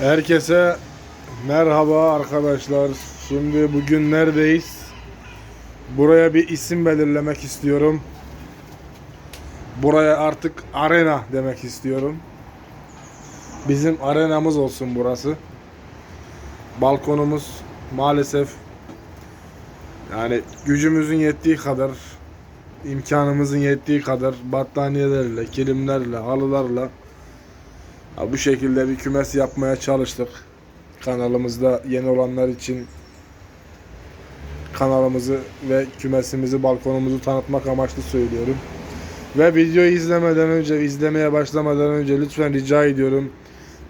Herkese merhaba arkadaşlar. Şimdi bugün neredeyiz? Buraya bir isim belirlemek istiyorum. Buraya artık arena demek istiyorum. Bizim arenamız olsun burası. Balkonumuz maalesef yani gücümüzün yettiği kadar imkanımızın yettiği kadar battaniyelerle, kilimlerle, halılarla Ha, bu şekilde bir kümes yapmaya çalıştık. Kanalımızda yeni olanlar için kanalımızı ve kümesimizi, balkonumuzu tanıtmak amaçlı söylüyorum. Ve videoyu izlemeden önce, izlemeye başlamadan önce lütfen rica ediyorum.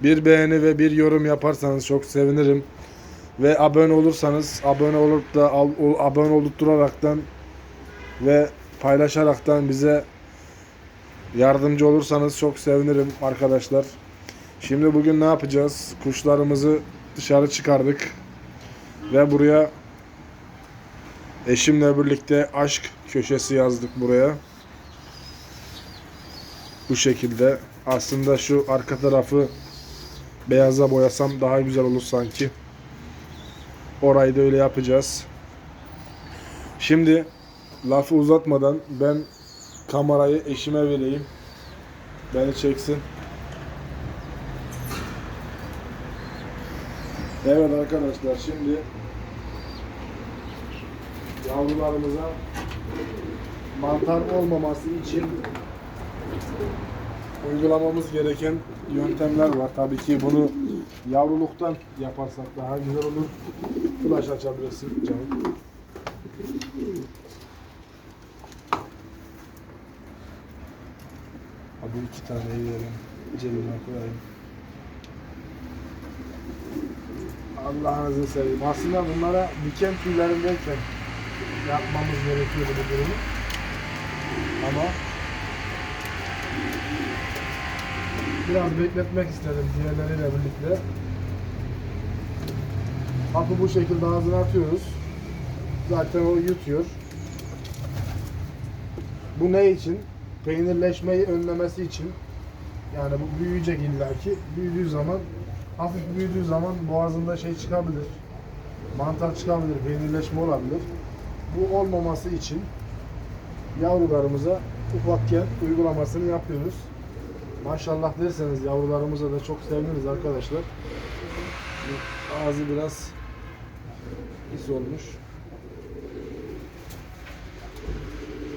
Bir beğeni ve bir yorum yaparsanız çok sevinirim. Ve abone olursanız, abone olup da abone olduraraktan ve paylaşaraktan bize yardımcı olursanız çok sevinirim arkadaşlar. Şimdi bugün ne yapacağız? Kuşlarımızı dışarı çıkardık. Ve buraya eşimle birlikte aşk köşesi yazdık buraya. Bu şekilde. Aslında şu arka tarafı beyaza boyasam daha güzel olur sanki. Orayı da öyle yapacağız. Şimdi lafı uzatmadan ben kamerayı eşime vereyim. Beni çeksin. Evet arkadaşlar şimdi yavrularımıza mantar olmaması için uygulamamız gereken yöntemler var. Tabii ki bunu yavruluktan yaparsak daha güzel olur. Flaş açabilirsin canım. Abi iki tane verelim. Cebime koyayım. Allah'ınızı seveyim. Aslında bunlara diken tüylerindeyken yapmamız gerekiyordu bu durumu. Ama biraz bekletmek istedim diğerleriyle birlikte. Hapı bu şekilde ağzına atıyoruz. Zaten o yutuyor. Bu ne için? Peynirleşmeyi önlemesi için. Yani bu büyüyecek illaki. Büyüdüğü zaman hafif büyüdüğü zaman boğazında şey çıkabilir. Mantar çıkabilir, peynirleşme olabilir. Bu olmaması için yavrularımıza ufakken uygulamasını yapıyoruz. Maşallah derseniz yavrularımıza da çok seviniriz arkadaşlar. Ağzı biraz pis olmuş.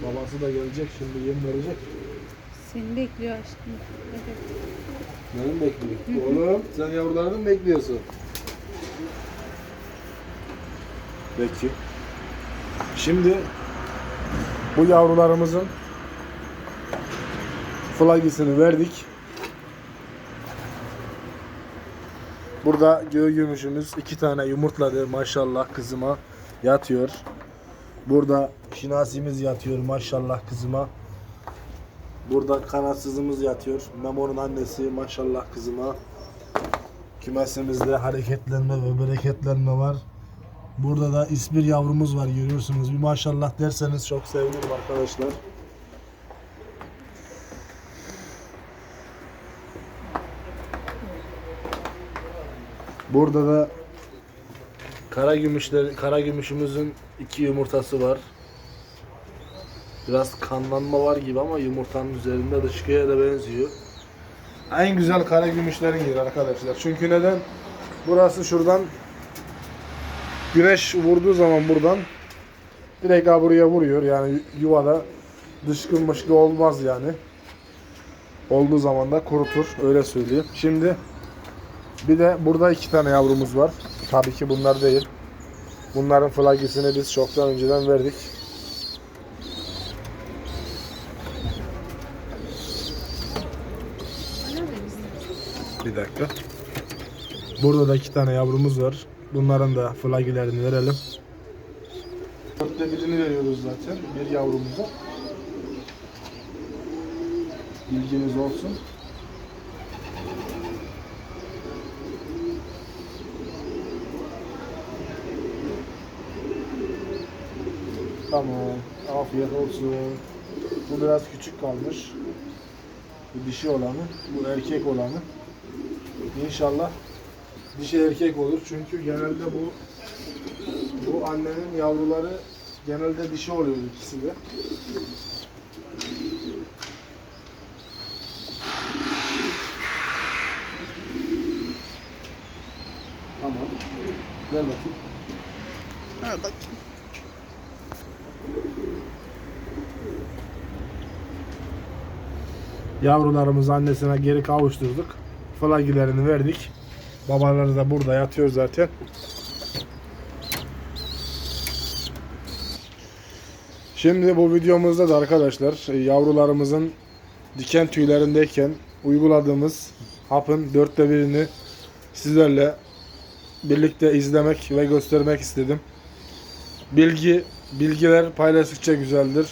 Babası da gelecek şimdi yem verecek. Seni bekliyor aşkım. Evet. Beni mi bekliyor? Oğlum sen yavrularını mı bekliyorsun? Peki. Şimdi bu yavrularımızın flagisini verdik. Burada göğü gümüşümüz iki tane yumurtladı maşallah kızıma yatıyor. Burada şinasimiz yatıyor maşallah kızıma. Burada kanatsızımız yatıyor. Memo'nun annesi maşallah kızıma. Kümesimizde hareketlenme ve bereketlenme var. Burada da isbir yavrumuz var görüyorsunuz. Bir maşallah derseniz çok sevinirim arkadaşlar. Burada da kara gümüşler, kara gümüşümüzün iki yumurtası var. Biraz kanlanma var gibi ama yumurtanın üzerinde dışkıya da benziyor. En güzel kara gümüşlerin yeri arkadaşlar. Çünkü neden? Burası şuradan güneş vurduğu zaman buradan direkt ha buraya vuruyor. Yani yuvada dışkı mışkı olmaz yani. Olduğu zaman da kurutur. Öyle söyleyeyim. Şimdi bir de burada iki tane yavrumuz var. Tabii ki bunlar değil. Bunların flagisini biz çoktan önceden verdik. Bir dakika. Burada da iki tane yavrumuz var. Bunların da flagilerini verelim. Dörtte birini veriyoruz zaten. Bir yavrumuza. Bilginiz olsun. Tamam. Afiyet olsun. Bu biraz küçük kalmış. Bu dişi olanı. Bu erkek olanı. İnşallah dişi erkek olur. Çünkü genelde bu bu annenin yavruları genelde dişi oluyor ikisi de. Tamam. Ver bakayım. Al bakayım. Yavrularımızı annesine geri kavuşturduk. Flagilerini verdik. Babaları da burada yatıyor zaten. Şimdi bu videomuzda da arkadaşlar e, yavrularımızın diken tüylerindeyken uyguladığımız hapın dörtte birini sizlerle birlikte izlemek ve göstermek istedim. Bilgi, bilgiler paylaştıkça güzeldir.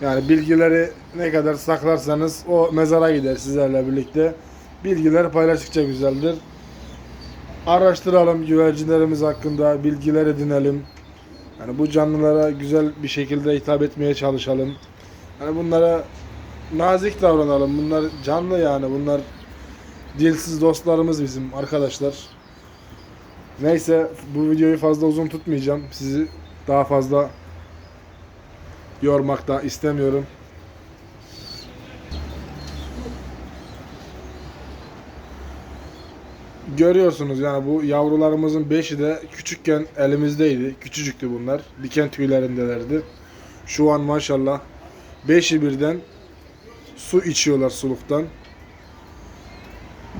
Yani bilgileri ne kadar saklarsanız o mezara gider sizlerle birlikte. Bilgiler paylaştıkça güzeldir. Araştıralım güvercinlerimiz hakkında bilgiler edinelim. Yani bu canlılara güzel bir şekilde hitap etmeye çalışalım. Yani bunlara nazik davranalım. Bunlar canlı yani. Bunlar dilsiz dostlarımız bizim arkadaşlar. Neyse bu videoyu fazla uzun tutmayacağım. Sizi daha fazla yormak da istemiyorum. Görüyorsunuz yani bu yavrularımızın 5'i de küçükken elimizdeydi. Küçücüktü bunlar. Diken tüylerindelerdi. Şu an maşallah 5'i birden su içiyorlar suluktan.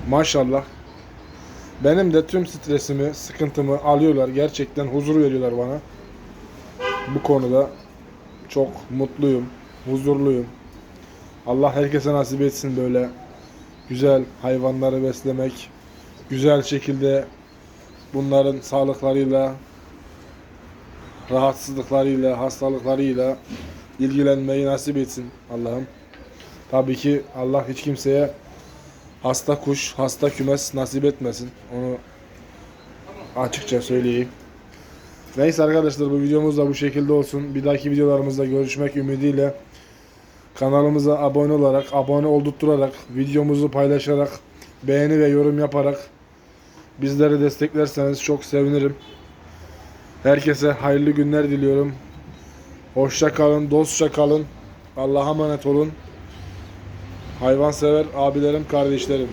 Maşallah. Benim de tüm stresimi, sıkıntımı alıyorlar. Gerçekten huzur veriyorlar bana. Bu konuda çok mutluyum, huzurluyum. Allah herkese nasip etsin böyle güzel hayvanları beslemek, güzel şekilde bunların sağlıklarıyla, rahatsızlıklarıyla, hastalıklarıyla ilgilenmeyi nasip etsin Allah'ım. Tabii ki Allah hiç kimseye hasta kuş, hasta kümes nasip etmesin. Onu açıkça söyleyeyim. Neyse arkadaşlar bu videomuz da bu şekilde olsun. Bir dahaki videolarımızda görüşmek ümidiyle kanalımıza abone olarak, abone oldurtturarak, videomuzu paylaşarak, beğeni ve yorum yaparak bizleri desteklerseniz çok sevinirim. Herkese hayırlı günler diliyorum. Hoşça kalın, dostça kalın. Allah'a emanet olun. Hayvansever abilerim, kardeşlerim.